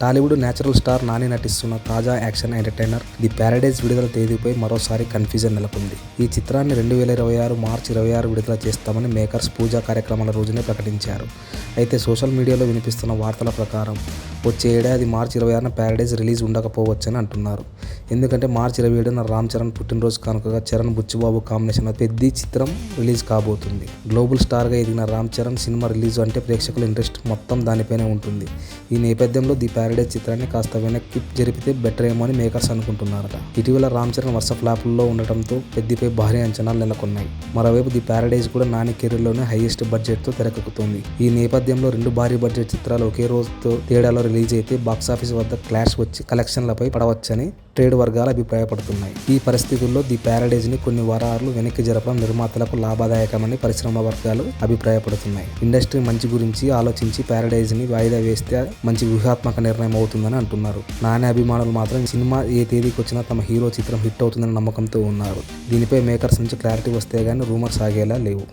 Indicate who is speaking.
Speaker 1: Tollywood natural star Nani నటిస్తున్న తాజా action entertainer the Paradise విడుదల తేదీపై మరోసారి కన్ఫ్యూజన్ నెలకొంది. ఈ చిత్రాన్ని రెండు వేల ఇరవై ఆరు మార్చి ఇరవై ఆరు విడుదల చేస్తామని మేకర్స్ పూజా కార్యక్రమాల రోజునే ప్రకటించారు. అయితే సోషల్ మీడియాలో వినిపిస్తున్న వార్తల ప్రకారం వచ్చే ఏడాది మార్చి ఇరవై ఆరున ప్యారడైజ్ రిలీజ్ ఉండకపోవచ్చని అంటున్నారు. ఎందుకంటే మార్చి ఇరవై ఏడున రామ్ చరణ్ పుట్టినరోజు కానుకగా చరణ్ బుచ్చిబాబు కాంబినేషన్ పెద్ద చిత్రం రిలీజ్ కాబోతుంది. గ్లోబల్ స్టార్గా ఎదిగిన రామ్ చరణ్ సినిమా రిలీజ్ అంటే ప్రేక్షకుల ఇంట్రెస్ట్ మొత్తం దానిపైనే ఉంటుంది. ఈ నేపథ్యంలో ది సాటర్డే చిత్రాన్ని కాస్త వెనక్కి జరిపితే బెటర్ ఏమో అని మేకర్స్ అనుకుంటున్నారట. ఇటీవల రామ్ చరణ్ వరుస ఫ్లాపుల్లో ఉండటంతో పెద్దిపై భారీ అంచనాలు నెలకొన్నాయి. మరోవైపు ది ప్యారడైజ్ కూడా నాని కెరీర్లోనే హైయెస్ట్ బడ్జెట్తో తెరకెక్కుతోంది. ఈ నేపథ్యంలో రెండు భారీ బడ్జెట్ చిత్రాలు ఒకే రోజుతో తేడాలో రిలీజ్ అయితే బాక్సాఫీస్ వద్ద క్లాష్ వచ్చి కలెక్షన్లపై పడవచ్చని ట్రేడ్ వర్గాలు అభిప్రాయపడుతున్నాయి. ఈ పరిస్థితుల్లో ది ప్యారడైజ్ని కొన్ని వారాలు వెనక్కి జరపడం నిర్మాతలకు లాభదాయకమని పరిశ్రమ వర్గాలు అభిప్రాయపడుతున్నాయి. ఇండస్ట్రీ మంచి గురించి ఆలోచించి ప్యారడైజ్ని వాయిదా వేస్తే మంచి వ్యూహాత్మక నిర్ణయం అవుతుందని అంటున్నారు. నాని అభిమానులు మాత్రం సినిమా ఏ తేదీకి వచ్చినా తమ హీరో చిత్రం హిట్ అవుతుందని నమ్మకంతో ఉన్నారు. దీనిపై మేకర్స్ నుంచి క్లారిటీ వస్తే గానీ రూమర్స్ ఆగేలా లేవు.